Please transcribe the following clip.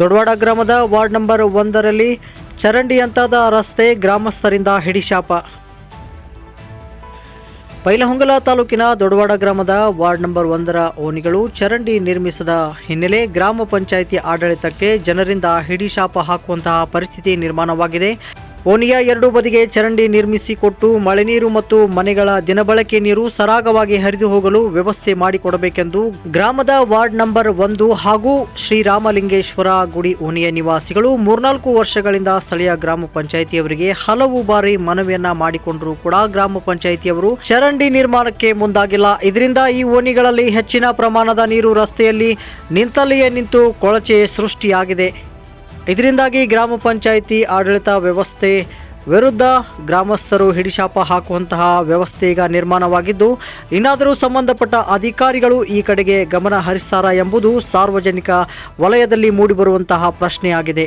ದೊಡ್ಡವಾಡ ಗ್ರಾಮದ ward number ಒಂದರಲ್ಲಿ ಚರಂಡಿಯಂತಾದ ರಸ್ತೆ ಗ್ರಾಮಸ್ಥರಿಂದ ಹಿಡಿಶಾಪ. ಬೈಲಹೊಂಗಲ ತಾಲೂಕಿನ ದೊಡ್ಡವಾಡ ಗ್ರಾಮದ ವಾರ್ಡ್ ನಂಬರ್ ಒಂದರ ಓಣಿಗಳು ಚರಂಡಿ ನಿರ್ಮಿಸದ ಹಿನ್ನೆಲೆ ಗ್ರಾಮ ಪಂಚಾಯಿತಿ ಆಡಳಿತಕ್ಕೆ ಜನರಿಂದ ಹಿಡಿಶಾಪ ಹಾಕುವಂತಹ ಪರಿಸ್ಥಿತಿ ನಿರ್ಮಾಣವಾಗಿದೆ. ಓಣಿಯ ಎರಡು ಬದಿಗೆ ಚರಂಡಿ ನಿರ್ಮಿಸಿಕೊಟ್ಟು ಮಳೆ ನೀರು ಮತ್ತು ಮನೆಗಳ ದಿನಬಳಕೆ ನೀರು ಸರಾಗವಾಗಿ ಹರಿದು ಹೋಗಲು ವ್ಯವಸ್ಥೆ ಮಾಡಿಕೊಡಬೇಕೆಂದು ಗ್ರಾಮದ ವಾರ್ಡ್ ನಂಬರ್ ಒಂದು ಹಾಗೂ ಶ್ರೀರಾಮಲಿಂಗೇಶ್ವರ ಗುಡಿ ಓಣಿಯ ನಿವಾಸಿಗಳು ಮೂರ್ನಾಲ್ಕು ವರ್ಷಗಳಿಂದ ಸ್ಥಳೀಯ ಗ್ರಾಮ ಪಂಚಾಯಿತಿಯವರಿಗೆ ಹಲವು ಬಾರಿ ಮನವಿಯನ್ನ ಮಾಡಿಕೊಂಡರೂ ಕೂಡ ಗ್ರಾಮ ಪಂಚಾಯಿತಿಯವರು ಚರಂಡಿ ನಿರ್ಮಾಣಕ್ಕೆ ಮುಂದಾಗಿಲ್ಲ. ಇದರಿಂದ ಈ ಓಣಿಗಳಲ್ಲಿ ಹೆಚ್ಚಿನ ಪ್ರಮಾಣದ ನೀರು ರಸ್ತೆಯಲ್ಲಿ ನಿಂತಲ್ಲಿಯೇ ನಿಂತು ಕೊಳಚೆ ಸೃಷ್ಟಿಯಾಗಿದೆ. ಇದರಿಂದಾಗಿ ಗ್ರಾಮ ಪಂಚಾಯಿತಿ ಆಡಳಿತ ವ್ಯವಸ್ಥೆ ವಿರುದ್ಧ ಗ್ರಾಮಸ್ಥರು ಹಿಡಿಶಾಪ ಹಾಕುವಂತಹ ವ್ಯವಸ್ಥೆ ಈಗ ನಿರ್ಮಾಣವಾಗಿದ್ದು, ಇನ್ನಾದರೂ ಸಂಬಂಧಪಟ್ಟ ಅಧಿಕಾರಿಗಳು ಈ ಕಡೆಗೆ ಗಮನ ಹರಿಸ್ತಾರಾ ಎಂಬುದು ಸಾರ್ವಜನಿಕ ವಲಯದಲ್ಲಿ ಮೂಡಿಬರುವಂತಹ ಪ್ರಶ್ನೆಯಾಗಿದೆ.